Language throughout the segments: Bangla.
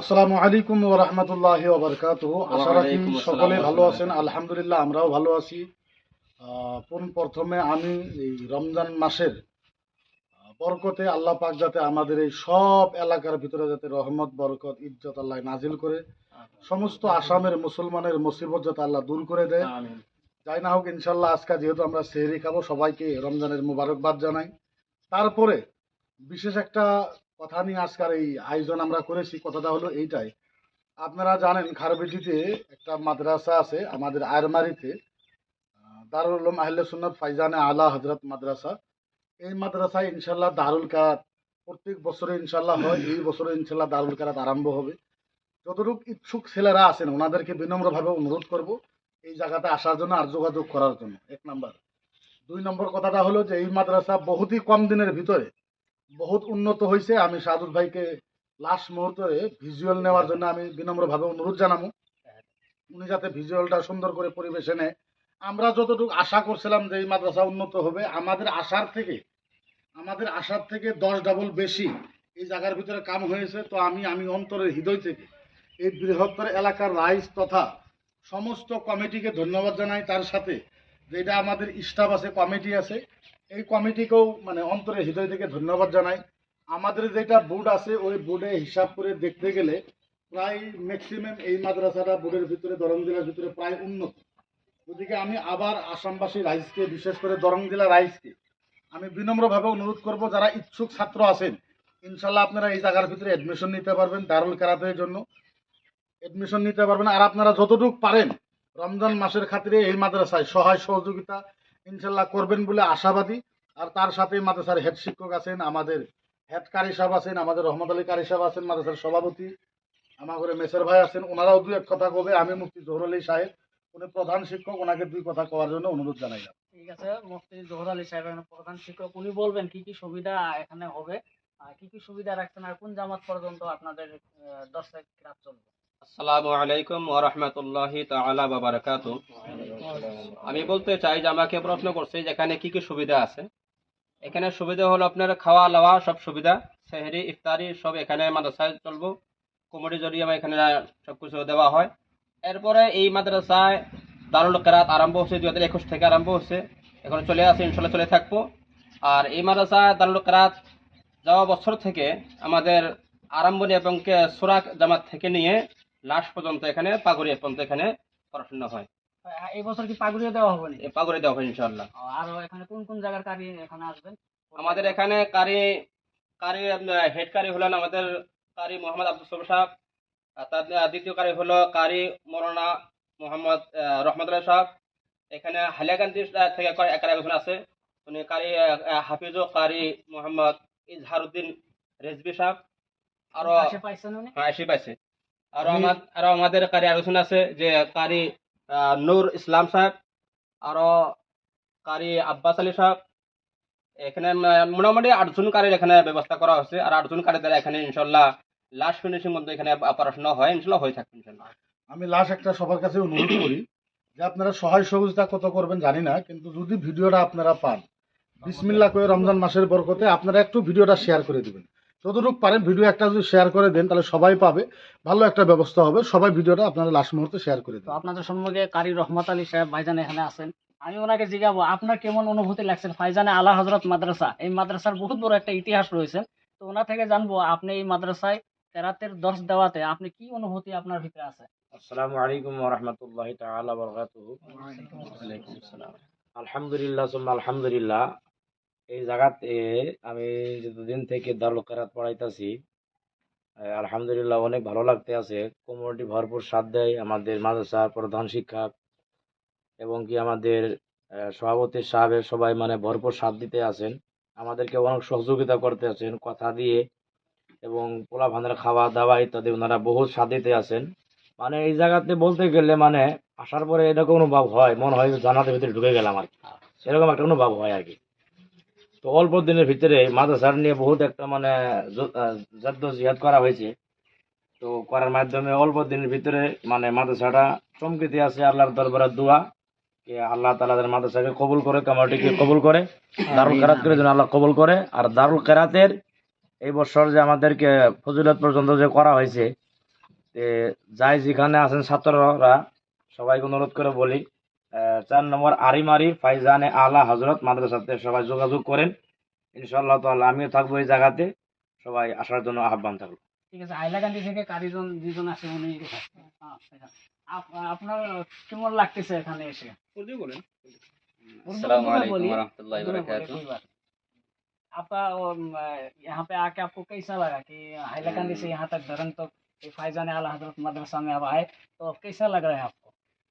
আসসালামু আলাইকুম ওয়া রাহমাতুল্লাহি ওয়া বারাকাতুহু। আশা রাখি সকলে ভালো আছেন আলহামদুলিল্লাহ আমরাও ভালো আছি। প্রথমে আমি এই রমজান মাসের বরকতে আল্লাহ পাক যাতে আমাদের এই সব এলাকার ভিতরে যাতে রহমত বরকত ইজ্জত আল্লাহ নাজিল করে সমস্ত আসামের মুসলমানের মুসিবত যাতে আল্লাহ দূর করে দেয়। আমিন। যাই না হোক ইনশাল্লাহ আজকে যেহেতু আমরা সেহরি খাব সবাইকে রমজানের মুবারকবাদ জানাই। তারপরে বিশেষ একটা কথা নিয়ে আজকের এই আয়োজন আমরা করেছি, কথাটা হলো এইটাই। আপনারা জানেন খারবেটিতে একটা মাদ্রাসা আছে, আমাদের আয়রমারিতে দারুল আহলে সুন্নত ফাইজানে আলা হজরত মাদ্রাসা। এই মাদ্রাসায় ইনশাল্লাহ দারুল কারাত, প্রত্যেক বছরে ইনশাল্লাহ হয়, এই বছরে ইনশাল্লাহ দারুল কারাত আরম্ভ হবে। যতটুকু ইচ্ছুক ছেলেরা আছেন, ওনাদেরকে বিনম্রভাবে অনুরোধ করব এই জায়গাতে আসার জন্য আর যোগাযোগ করার জন্য। এক নাম্বার। দুই নম্বর কথাটা হলো যে, এই মাদ্রাসা বহুতই কম দিনের ভিতরে বহুত উন্নত হয়েছে আমি সাদুর ভাইকে লাস্ট মুহূর্তে ভিজুয়াল নেওয়ার জন্য আমি বিনম্রভাবে অনুরোধ জানাব। উনি যাতে ভিজুয়ালটা সুন্দর করে পরিবেশে নেয়। আমরা যতটুকু আশা করছিলাম যে এই মাদ্রাসা উন্নত হবে, আমাদের আশার থেকে, আমাদের আশার থেকে দশ ডাবল বেশি এই জায়গার ভিতরে কাম হয়েছে। তো আমি আমি অন্তরের হৃদয় থেকে এই বৃহত্তর এলাকার রাইজ তথা সমস্ত কমিটিকে ধন্যবাদ জানাই। তার সাথে যেটা আমাদের স্টাফ আছে, কমিটি আছে এই কমিটিকেও মানে অন্তরে হৃদয় থেকে ধন্যবাদ জানাই। আমাদের যেটা বোর্ড আছে, ওই বোর্ডে হিসাব করে দেখতে গেলে প্রায় ম্যাক্সিমাম এই মাদ্রাসাটা বোর্ডের ভিতরে দরং জেলার ভিতরে প্রায় উন্নত। ওদিকে আমি আবার আসামবাসী রাইজকে, বিশেষ করে দরং জেলা রাইজকে, আমি বিনম্রভাবে অনুরোধ করব, যারা ইচ্ছুক ছাত্র আছেন, ইনশাল্লাহ আপনারা এই জায়গার ভিতরে অ্যাডমিশন নিতে পারবেন দারুল কারাতের জন্য। অ্যাডমিশন নিতে পারবেন, আর আপনারা যতটুকু পারেন, রমজান মাসের খাতিরে এই মাদ্রাসায় সহায় সহযোগিতা ইনশাল্লাহ করবেন বলে আশাবাদী। আর তার সাথে মাদ্রাসার হেড শিক্ষক আছেন, আমাদের হেড কারি সাহেব আছেন, আমাদের রহমত আলী কারি সাহেব আছেন, মাদ্রাসার সভাপতি আমার ঘরে মেসের ভাই আছেন, ওনারাও দুই এক কথা কবে, আমি মুফতি জহর আলী সাহেব, উনি প্রধান শিক্ষক, ওনাকে দুই কথা কওয়ার জন্য অনুরোধ জানাইলাম ঠিক আছে, মুফতি জোহর আলী সাহেব প্রধান শিক্ষক, উনি বলবেন কি কি সুবিধা এখানে হবে কি কি সুবিধা রাখছেন, আর কোন জামাত পর্যন্ত আপনাদের দর্শক রাত চলবে? আসসালামু আলাইকুম ওয়া রাহমাতুল্লাহি তাআলা ওয়া আমি বলতে চাই যে আমাকে প্রশ্ন করছে যে এখানে কি কি সুবিধা আছে? এখানে সুবিধা হলো আপনার খাওয়া দাওয়া সব সুবিধা, সেহরি, ইফতারি সব এখানে মাদ্রাসায় চলবো। কমিটি জরিয়ে আমার এখানে সব কিছু দেওয়া হয়। এরপরে এই মাদ্রাসায় দারুল কেরাত আরম্ভ হচ্ছে দু হাজার একুশ থেকে আরম্ভ হচ্ছে। এখন চলে আসে ইনশাল্লাহ চলে থাকব। আর এই মাদ্রাসায় দারুল কেরাত যাওয়া বছর থেকে আমাদের আরম্ভনী এবং সুরাক জামাত থেকে নিয়ে লাস্ট পর্যন্ত এখানে পাগুড়ি পর্যন্ত এখানে পড়াশোনা হয়। আহ, এই বছর কি পাগুড়িয়ে দেওয়া হবে এই পাগুড়ি দেওয়া হয় ইনশাল্লাহ আর এখানে কোন কোন জায়গার কারি এখানে আসবেন? আমাদের এখানে কারি কারি হেড কারি হলেন আমাদের কারি মোহাম্মদ আব্দুল সবর সাহেব তার দ্বিতীয় কারি হলো কারি মৌলানা মোহাম্মদ আহ, রহমত আল্লাহ সাহেব। এখানে হালিয়াকান্দি থেকে কয়- এক একজন আছে। উনি কারি হাফিজ ও কারি মোহাম্মদ ইজহারউদ্দিন রেজবি সাহেব। আরও হ্যাঁ পাইছে। আরও আমি- আমাদের কারি আলোচন আছে যে কারি নূর ইসলাম সাহেব আরও কারি আব্বাস আলী সাহেব এখানে মোটামুটি আটজন কারির এখানে ব্যবস্থা করা হয়েছে। আর আটজন কারি দ্বারা এখানে ইনশাল্লাহ লাস্ট ফিনিশিং মধ্যে এখানে পড়াশোনা হয় ইনশাল্লাহ হয়ে থাকবে ইনশাল্লাহ আমি লাস্ট একটা সবার কাছে অনুরোধ করি যে আপনারা সহায় সহযোগিতা কত করবেন জানি না কিন্তু যদি ভিডিওটা আপনারা পান বিসমিল্লা করে রমজান মাসের বরকতে আপনারা একটু ভিডিওটা শেয়ার করে দিবেন। যতটুকু পারেন ভিডিও একটা যদি শেয়ার করে দেন তাহলে সবাই পাবে। ভালো একটা ব্যবস্থা হবে। সবাই ভিডিওটা আপনারা লাস্ট মুহূর্তে শেয়ার করে তো দেবেন আপনাদের সম্মুখে কারি রহমত আলী সাহেব ভাইজান এখানে আছেন। আমি ওনাকে জিজ্ঞাবো আপনার কেমন অনুভূতি লাগছে? ফাইজানে আলা হজরত মাদ্রাসা। এই মাদ্রাসার বহুত বড় একটা ইতিহাস রয়েছে। তো ওনা থেকে জানব আপনি এই মাদ্রাসায় কেরাতের দর্শ দেওয়াতে আপনি কি অনুভূতি আপনার ভিতরে আছে? আসসালামু আলাইকুম ওয়া রাহমাতুল্লাহি তাআলা ওয়া বারাকাতুহু। আলহামদুলিল্লাহ সুম্মা আলহামদুলিল্লাহ। এই জায়গাতে আমি যতদিন থেকে দারুল কেরাত পড়াইতাছি আলহামদুলিল্লাহ অনেক ভালো লাগতে আছে। কমিউনিটি ভরপুর সাথ দেয় আমাদের মাদ্রাসার প্রধান শিক্ষক এবং কি আমাদের সভাপতি সাহেবের সবাই মানে ভরপুর সাথ দিতে আছেন। আমাদেরকে অনেক সহযোগিতা করতে আছেন কথা দিয়ে এবং পোলা ভানের খাওয়া দাওয়া ইত্যাদি ওনারা বহুত সাথ দিতে আছেন। মানে এই জায়গাতে বলতে গেলে মানে আসার পরে এরকম অনুভব হয় মনে হয় জানাতে ভিতরে ঢুকে গেলাম আর কি। সেরকম একটা অনুভব হয় আর কি। অল্প দিনের ভিতরে মাদ্রাসার নিয়ে বহুত একটা মানে জদ্দ জিহাদ করা হয়েছে। তো করার মাধ্যমে অল্প দিনের ভিতরে মানে মাদ্রাসাটা চমকিতে আছে আল্লাহর দরবারের দোয়া যে আল্লাহ তালাদের মাদ্রাসাকে কবুল করে কমিটিকে কবুল করে দারুল কেরাত করে যেন আল্লাহ কবুল করে। আর দারুল কেরাতের এই বছর যে আমাদেরকে ফজিলত পর্যন্ত যে করা হয়েছে যাই যেখানে আছেন ছাত্ররা সবাইকে অনুরোধ করে বলি চার নম্বর আরিমারি ফাইজানে আলা হজরত মাদ্রাসাতে সবাই যোগাযোগ করেন ইনশাল্লাহ তাআলা আমিও থাকবো এই জায়গাতে সবাই আসার জন্য আহ্বান থাকলো ঠিক আছে হাইলাকান্দি থেকে কারিজন দুজন আছে উনি হ্যাঁ, এখানে। আপ- আপনার কেমন লাগতেছে এখানে এসে উর্দু বলেন उर्दू अस्सलाम में वालेकुम बोलिए, वरहमतुल्लाहि उर्दू में बोलिए, वबरकातुहू कोई बात नहीं। आपका अम, यहाँ पे आके आपको कैसा लगा कि हाइलाकांदी से यहाँ तक धरन तो फायजान आला हजरत मदरसा में अब आए तो कैसा लग रहा है आपको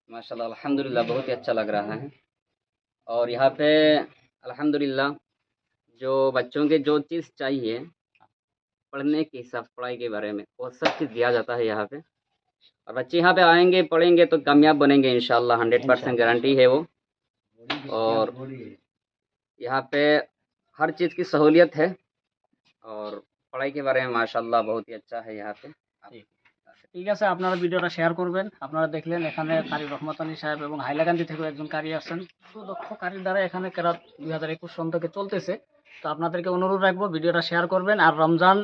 माशाल्लाह अल्हम्दुलिल्लाह बहुत ही अच्छा लग रहा है। और यहाँ पे अल्हम्दुलिल्लाह जो बच्चों के जो चीज़ चाहिए पढ़ने के हिसाब पढ़ाई के बारे में वो सब चीज़ दिया जाता है यहाँ पे। और बच्चे यहाँ पे आएँगे पढ़ेंगे तो कामयाब बनेंगे इंशाल्लाह हंड्रेड परसेंट गारंटी है वो। और यहाँ पे हर चीज़ की सहूलियत है। और पढ़ाई के बारे में माशाल्लाह बहुत ही अच्छा है यहाँ पे। ঠিক আছে, আপনারা ভিডিওটা শেয়ার করবেন। আপনারা দেখলেন এখানে কারি রহমত আলী সাহেব এবং হাইলাকান্দি থেকে একজন কারি আসছেন। সুদক্ষ কারির দ্বারা এখানে কেরাত দুই হাজার একুশ সন থেকে চলতেছে। তো আপনাদেরকে অনুরোধ রাখব, ভিডিওটা শেয়ার করবেন আর রমজান,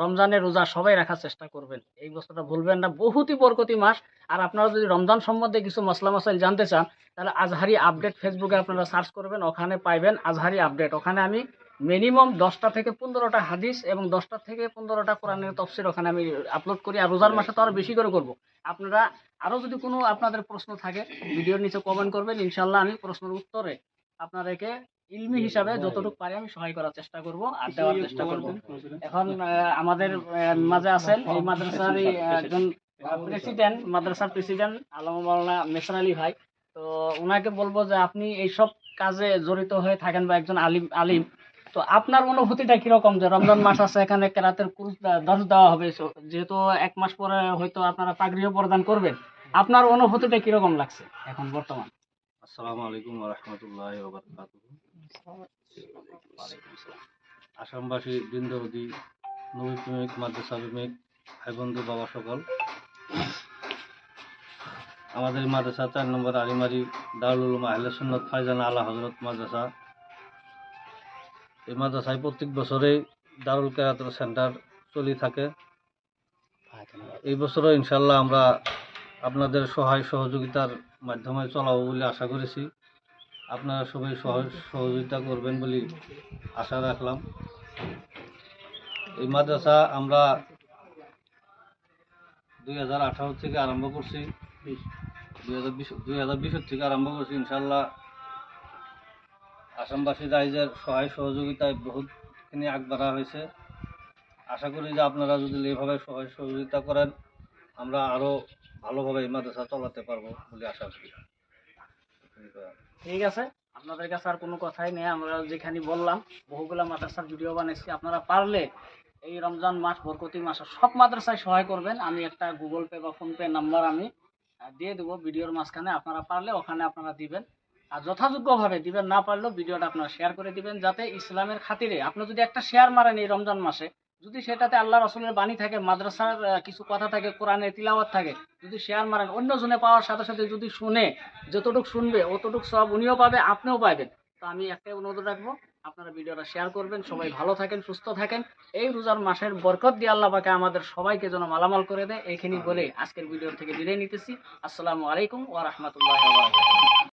রমজানের রোজা সবাই রাখার চেষ্টা করবেন। এই বছরটা ভুলবেন না, বহুতই বরকতি মাস। আর আপনারা যদি রমজান সম্বন্ধে কিছু মশলা মশাইল জানতে চান, তাহলে আজহারি আপডেট ফেসবুকে আপনারা সার্চ করবেন, ওখানে পাইবেন আজহারি আপডেট। ওখানে আমি মিনিমাম দশটা থেকে পনেরোটা হাদিস এবং দশটা থেকে পনেরোটা কোরআনের তফসির ওখানে আমি আপলোড করি। আর রোজার মাসে তো আরও বেশি করে করব। আপনারা আরও যদি কোনো আপনাদের প্রশ্ন থাকে ভিডিওর নিচে কমেন্ট করবেন। ইনশাল্লাহ আমি প্রশ্নের উত্তরে আপনাদেরকে ইলমি হিসাবে যতটুকু পারি আমি সহায় করার চেষ্টা করব আর দেওয়ার চেষ্টা করব। এখন আমাদের মাঝে আছেন এই মাদ্রাসার একজন প্রেসিডেন্ট মাদ্রাসার প্রেসিডেন্ট আলম মাওলানা মেসর আলী ভাই। তো ওনাকে বলব যে আপনি এইসব কাজে জড়িত হয়ে থাকেন বা একজন আলিম আলিম তো আপনার অনুভূতিটা কীরকম যে রমজান মাস আছে, এখানে কেরাতের কুরুস দে- দর্শ দেওয়া হবে? যেহেতু এক মাস পরে হয়তো আপনারা পাগড়িও প্রদান করবেন, আপনার অনুভূতিটা কীরকম লাগছে এখন বর্তমান? আসসালামু আলাইকুম রহমতুল্লাহ আসামবাসী বৃন্দবদী নবী প্রেমিক, মাদ্রাসা প্রেমিক, ভাই বন্ধু, বাবা সকল। আমাদের মাদ্রাসা চার নম্বর আলিমারি দারুল আহলে সুন্নত ফাইজান আলা হজরত মাদ্রাসা। এই মাদ্রাসায় প্রত্যেক বছরে দারুল কেরাতর সেন্টার চলি থাকে। এই বছরও ইনশাল্লাহ আমরা আপনাদের সহায় সহযোগিতার মাধ্যমে চলাবো বলে আশা করেছি। আপনারা সবাই সহ- সহযোগিতা করবেন বলে আশা রাখলাম। এই মাদ্রাসা আমরা দুই হাজার আঠারো থেকে আরম্ভ করছি। দুই হাজার বিশ, দুই হাজার থেকে আরম্ভ করছি ইনশাল্লাহ আসামবাসী রাইজের সহায় সহযোগিতায় বহুতখানি আগ বাড়া হয়েছে আশা করি যে আপনারা যদি এইভাবে সহায় সহযোগিতা করেন, আমরা আরও ভালোভাবে এই মাদ্রাসা চালাতে পারব বলে আশা করি। ঠিক আছে, আপনাদের কাছে আর কোনো কথাই নেই। আমরা যেখানে বললাম, বহুগুলা মাদ্রাসার ভিডিও বানাইছি। আপনারা পারলে এই রমজান মাস, বরকতি মাসে, সব মাদ্রাসায় সহায় করবেন। আমি একটা গুগল পে বা ফোন পে নাম্বার আমি দিয়ে দেবো। ভিডিওর মাঝখানে আপনারা পারলে ওখানে আপনারা দিবেন। আর যথাযোগ্যভাবে দিবেন না পারলেও ভিডিওটা আপনারা শেয়ার করে দিবেন যাতে ইসলামের খাতিরে আপনি যদি একটা শেয়ার মারেন এই রমজান মাসে, যদি সেটাতে আল্লাহ রসুলের বাণী থাকে, মাদ্রাসার কিছু কথা থাকে কোরআনের তিলাওয়াত থাকে, যদি শেয়ার মারেন অন্য জনে পাওয়ার সাথে সাথে যদি শুনে, যতটুকু শুনবে, অতটুকু সব উনিও পাবে, আপনিও পাবেন তো আমি একটাই অনুরোধ রাখব, আপনারা ভিডিওটা শেয়ার করবেন, সবাই ভালো থাকেন, সুস্থ থাকেন। এই রোজার মাসের বরকত দিয়ে আল্লাহ পাকে আমাদের সবাইকে যেন মালামাল করে দেয় এইখানি বলে আজকের ভিডিও থেকে বিদায় নিতেছি। আসসালামু আলাইকুম ওয়া রাহমাতুল্লাহি ওয়া বারাকাতুহু।